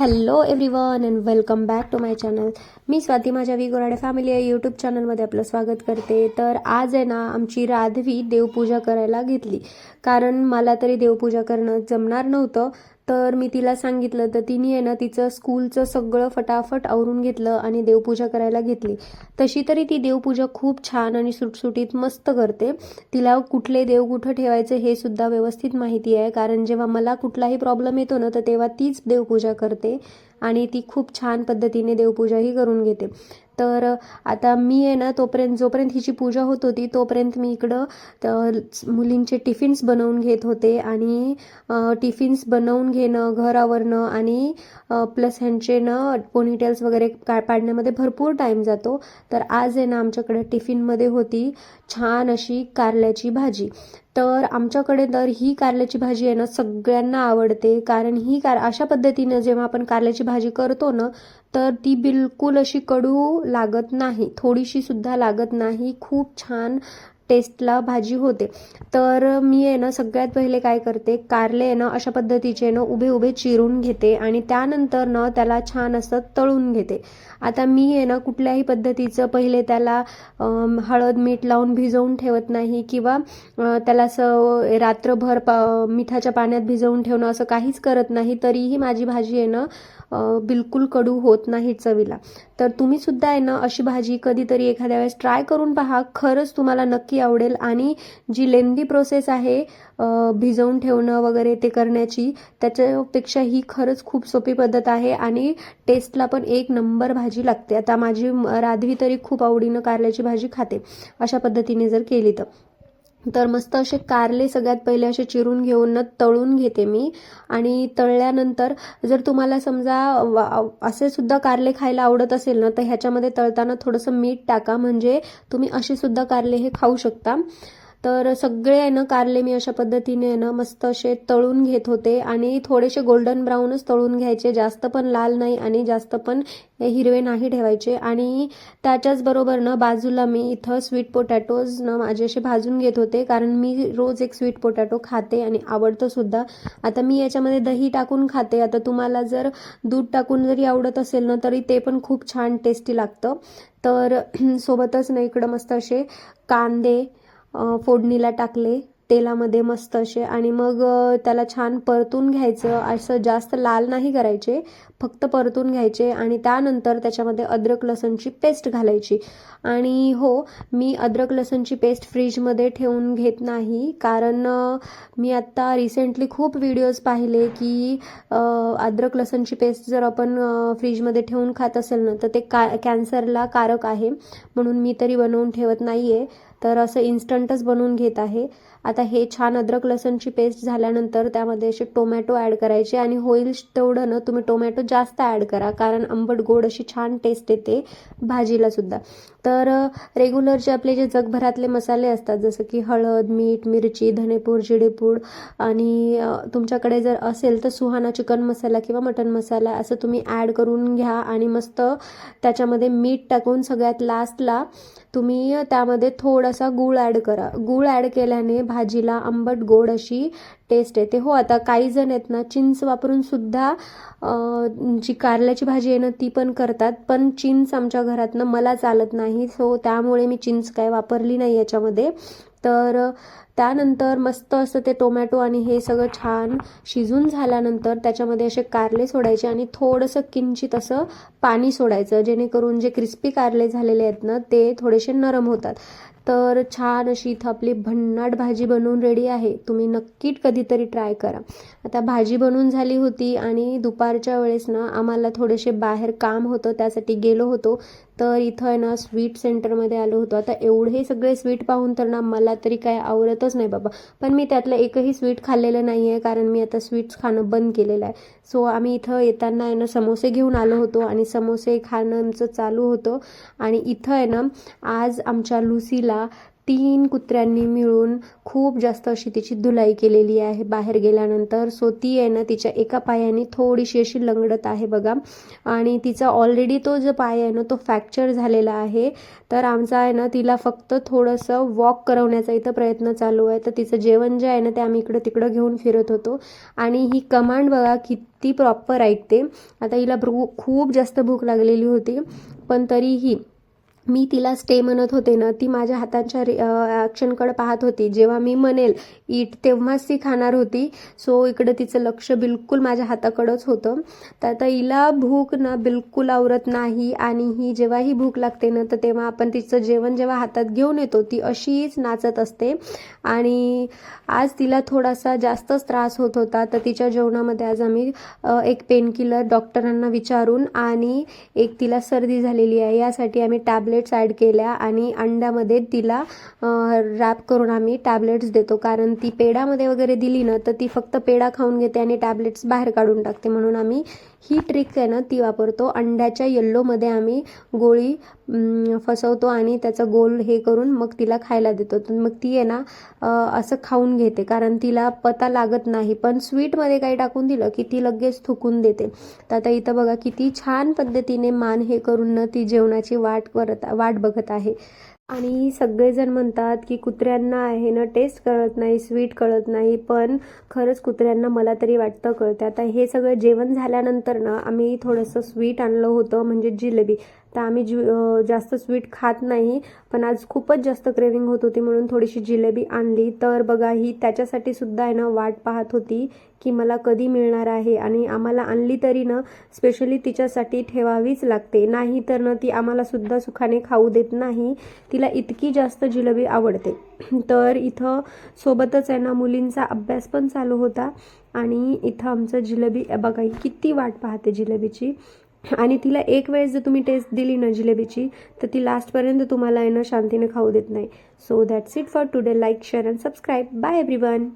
Hello everyone and welcome back to my channel मी स्वाती माझ्या V Gorade family या YouTube चॅनलमध्ये आपलं स्वागत करते. तर आज आहे ना आमची राधवी देवपूजा करायला घेतली. कारण मला तरी देवपूजा करणं जमणार नव्हतं. तर मी तिला सांगितलं तर तिने आहे ना तिचं स्कूलचं सगळं फटाफट आवरून घेतलं आणि देवपूजा करायला घेतली. तशी तरी ती देवपूजा खूप छान आणि सुटसुटीत मस्त करते. तिला कुठले देव कुठं ठेवायचे हे सुद्धा व्यवस्थित माहिती आहे कारण जेव्हा मला कुठलाही प्रॉब्लेम येतो ना तर तेव्हा तीच देवपूजा करते. आणि ती खूप छान पद्धतीने देवपूजाही करून घेते. तर आता मी आहे ना तोपर्यंत जोपर्यंत हिची पूजा होत होती तोपर्यंत मी इकडं तर मुलींचे टिफिन्स बनवून घेत होते आणि टिफिन्स बनवून घेणं घर आवरणं आणि प्लस ह्यांचे ना पोनीटेल्स वगैरे का पाडण्यामध्ये भरपूर टाईम जातो. तर आज आहे ना आमच्याकडे टिफिनमध्ये होती छान अशी कारल्याची भाजी. तर आमच्याकडे तर ही कारल्याची भाजी आहे ना सगळ्यांना आवडते. कारण ही कार अशा पद्धतीनं जेव्हा आपण कारल्याची भाजी करतो ना तर ती बिलकुल अशी कडू लागत नाही. थोडीशी सुद्धा लागत नाही. खूप छान टेस्टला भाजी होते. तर मी आहे ना सगळ्यात पहिले काय करते कारले आहे ना अशा पद्धतीचे ना उभे उभे चिरून घेते आणि त्यानंतर ना त्याला छान असं तळून घेते. आता मी आहे ना कुठल्याही पद्धतीचं पहिले त्याला हळद मीठ लावून भिजवून ठेवत नाही किंवा त्याला असं रात्रभर पा मिठाच्या पाण्यात भिजवून ठेवणं असं काहीच करत नाही तरीही माझी भाजी आहे ना बिलकुल कडू होत नाही चवीला. तर तुम्ही सुद्धा आहे ना अशी भाजी कधीतरी एखाद्या वेळेस ट्राय करून पहा. खरंच तुम्हाला नक्की आवडेल. आणि जी लेंदी प्रोसेस आहे भिजवून ठेवणं वगैरे ते करण्याची त्याच्यापेक्षा ही खरंच खूप सोपी पद्धत आहे. आणि टेस्टला पण एक नंबर भाजी लागते. आता माझी राधवी तरी खूप आवडीनं कारल्याची भाजी खाते. अशा पद्धतीने जर केली तर. तर मस्त असे कारले सगळ्यात पहिले असे चिरून घेऊन ना तळून घेते मी. आणि तळल्यानंतर जर तुम्हाला समजा वा- असे सुद्धा कारले खायला आवडत असेल ना तर ह्याच्यामध्ये तळताना थोडंसं मीठ टाका. म्हणजे तुम्ही असे सुद्धा कारले हे खाऊ शकता. तर सगळे आहे ना कारले मी अशा पद्धतीने आहे ना मस्त असे तळून घेत होते. आणि थोडेसे गोल्डन ब्राऊनच तळून घ्यायचे. जास्त पण लाल नाही आणि जास्त पण हिरवे नाही ठेवायचे. आणि त्याच्याच बरोबर ना बाजूला मी इथं स्वीट पोटॅटोज ना माझे असे भाजून घेत होते. कारण मी रोज एक स्वीट पोटॅटो खाते आणि आवडतं सुद्धा. आता मी याच्यामध्ये दही टाकून खाते. आता तुम्हाला जर दूध टाकून जरी आवडत असेल ना तरी ते पण खूप छान टेस्टी लागतं. तर सोबतच ना इकडं मस्त असे कांदे फोडणीला टाकले तेलामध्ये मस्त असे आणि मग त्याला छान परतून घ्यायचं. असं जास्त लाल नाही करायचे फक्त परतून घ्यायचे आणि त्यानंतर त्याच्यामध्ये अद्रक लसणची पेस्ट घालायची. आणि हो मी अद्रक लसणची पेस्ट फ्रीजमध्ये ठेवून घेत नाही कारण मी आत्ता रिसेंटली खूप व्हिडिओज पाहिले की अद्रक लसणची पेस्ट जर आपण फ्रीजमध्ये ठेवून खात असेल ना तर ते का कॅन्सरला कारक आहे. म्हणून मी तरी बनवून ठेवत नाही आहे तर असं इन्स्टंटच बनवून घेत आहे. आता हे छान अद्रक लसणची पेस्ट झाल्यानंतर त्यामध्ये असे टोमॅटो ॲड करायचे आणि होईल तेवढं ना तुम्ही टोमॅटो जास्त ॲड करा कारण आंबट गोड अशी छान टेस्ट येते भाजीला सुद्धा. तर रेग्युलरचे आपले जे जगभरातले मसाले असतात जसं की हळद मीठ मिरची धनेपूड जिडेपूड आणि तुमच्याकडे जर असेल तर सुहाना चिकन मसाला किंवा मटन मसाला असं तुम्ही ॲड करून घ्या आणि मस्त त्याच्यामध्ये मीठ टाकून सगळ्यात लास्टला तुम्ही त्यामध्ये थोडासा गूळ ॲड करा. गूळ ॲड केल्याने भाजीला आंबट गोड अशी टेस्ट येते. हो आता काही जण आहेत ना चिंच वापरून सुद्धा जी कारल्याची भाजी आहे ना ती पण करतात. पण चिंच आमच्या घरातनं मला चालत नाही. सो त्यामुळे मी चिंच काय वापरली नाही याच्यामध्ये. तर त्यानंतर मस्त असं ते टोमॅटो आणि हे सगळं छान शिजून झाल्यानंतर त्याच्यामध्ये असे कारले सोडायचे आणि थोडंसं किंचित असं पाणी सोडायचं. जेणेकरून जे क्रिस्पी कारले झालेले आहेत ना ते थोडेसे नरम होतात. तर छान अशी इथं आपली भन्नाट भाजी बनवून रेडी आहे. तुम्ही नक्की कधीतरी ट्राय करा. आता भाजी बनवून झाली होती आणि दुपारच्या वेळेस ना आम्हाला थोडेसे बाहेर काम होतं त्यासाठी गेलो होतो. तर इथं आहे ना स्वीट सेंटरमध्ये आलो होतो. आता एवढे सगळे स्वीट पाहून तर ना मला तरी काय आवडतच नाही बाबा. पण मी त्यातलं एकही स्वीट खाल्लेलं नाही आहे कारण मी आता स्वीट्स खाणं बंद केलेलं आहे. सो आम्ही इथं येताना आहे ना समोसे घेऊन आलो होतो आणि समोसे खाणं आमचं चालू होतं. आणि इथं आहे ना आज आमच्या लुसीला तीन कुत्र्यांनी मिळून खूप जास्त अशी तिची धुलाई केलेली आहे. बाहेर गेल्यानंतर सो ती आहे ना तिच्या एका पायाने थोडीशी अशी लंगडत आहे बघा. आणि तिचा ऑलरेडी तो जो पाय आहे ना तो फ्रॅक्चर झालेला आहे. तर आमचा आहे ना तिला फक्त थोडंसं वॉक करवण्याचा इथं प्रयत्न चालू आहे. तर तिचं जेवण जे आहे ना ते आम्ही इकडं तिकडं घेऊन फिरत होतो. आणि ही कमांड बघा किती प्रॉपर ऐकते. आता हिला भू खूप जास्त भूक लागलेली होती. पण तरीही मी तिला स्टे म्हणत होते ना ती माझ्या हातांच्या रे ॲक्शनकडे पाहत होती. जेव्हा मी म्हणेल ईट तेव्हाच ती खाणार होती. सो इकडं तिचं लक्ष बिलकुल माझ्या हाताकडंच होतं. तर आता हिला भूक ना बिलकुल आवरत नाही. आणि ही जेव्हा ही भूक लागते ना तर तेव्हा आपण तिचं जेवण जेव्हा हातात घेऊन येतो ती अशीच नाचत असते. आणि आज तिला थोडासा जास्तच त्रास होत होता. तर तिच्या जेवणामध्ये आज आम्ही एक पेनकिलर डॉक्टरांना विचारून आणि एक तिला सर्दी झालेली आहे. यासाठी आम्ही टॅबलेट्स ॲड केल्या आणि अंड्यामध्ये तिला रॅप करून आम्ही टॅबलेट्स देतो. कारण ती पेडामध्ये वगैरे दिली ना तर ती फक्त पेढा खाऊन घेते आणि टॅबलेट्स बाहेर काढून टाकते. म्हणून आम्ही ही ट्रिक आहे ना ती वापरतो. अंड्याच्या येल्लोमध्ये आम्ही गोळी फसवतो आणि त्याचं गोल हे करून मग तिला खायला देतो. तर मग ती आहे ना असं खाऊन घेते. कारण तिला पता लागत नाही. पण स्वीटमध्ये काही टाकून दिलं की ती लगेच थुकून देते. तर आता इथं बघा किती छान पद्धतीने मान हे करून ना ती जेवणाची वाट करत वाट बघत आहे. आणि सगळेजण म्हणतात की कुत्र्यांना आहे ना टेस्ट कळत नाही स्वीट कळत नाही पण खरंच कुत्र्यांना मला तरी वाटतं कळतं आता हे सगळं जेवण झाल्यानंतर ना आम्ही थोडंसं स्वीट आणलं होतं म्हणजे जिलेबी. तर आम्ही जी जास्त स्वीट खात नाही पण आज खूपच जास्त क्रेविंग होत होती म्हणून थोडीशी जिलेबी आणली. तर बघा ही त्याच्यासाठी सुद्धा आहे ना वाट पाहत होती की मला कधी मिळणार आहे आणि आम्हाला आणली तरी ना स्पेशली तिच्यासाठी ठेवावीच लागते. नाही तर ना ती आम्हाला सुद्धा सुखाने खाऊ देत नाही. तिला इतकी जास्त जिलेबी आवडते. तर इथं सोबतच आहे ना मुलींचा अभ्यास पण चालू होता आणि इथं आमचं जिलेबी बघा किती वाट पाहते जिलेबीची. आणि तिला एक वेळेस जर तुम्ही टेस्ट दिली ना जिलेबीची तर ती लास्टपर्यंत तुम्हाला आहे ना शांतीने खाऊ देत नाही. So that's it for today like share and subscribe bye everyone